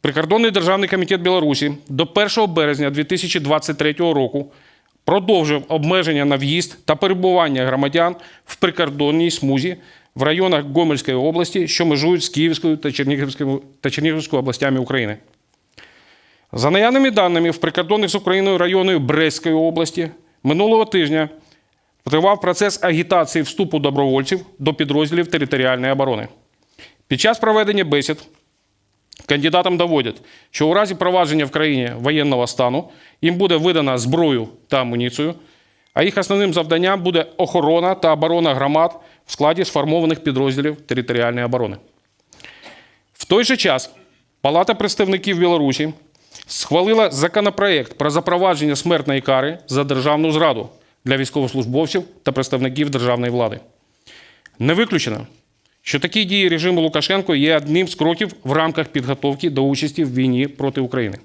Прикордонний державний комітет Білорусі до 1 березня 2023 року продовжив обмеження на в'їзд та перебування громадян в прикордонній смузі в районах Гомельської області, що межують з Київською та Чернігівською, та Чернігівською областями України. За наявними даними, в прикордонних з Україною районою Брестської області минулого тижня тривав процес агітації вступу добровольців до підрозділів територіальної оборони. Під час проведення бесід кандидатам доводять, що у разі провадження в країні воєнного стану їм буде видана зброю та амуніцію, а їх основним завданням буде охорона та оборона громад в складі сформованих підрозділів територіальної оборони. В той же час Палата представників Білорусі схвалила законопроект про запровадження смертної кари за державну зраду для військовослужбовців та представників державної влади. Не виключено, що такі дії режиму Лукашенко є одним з кроків в рамках підготовки до участі в війні проти України.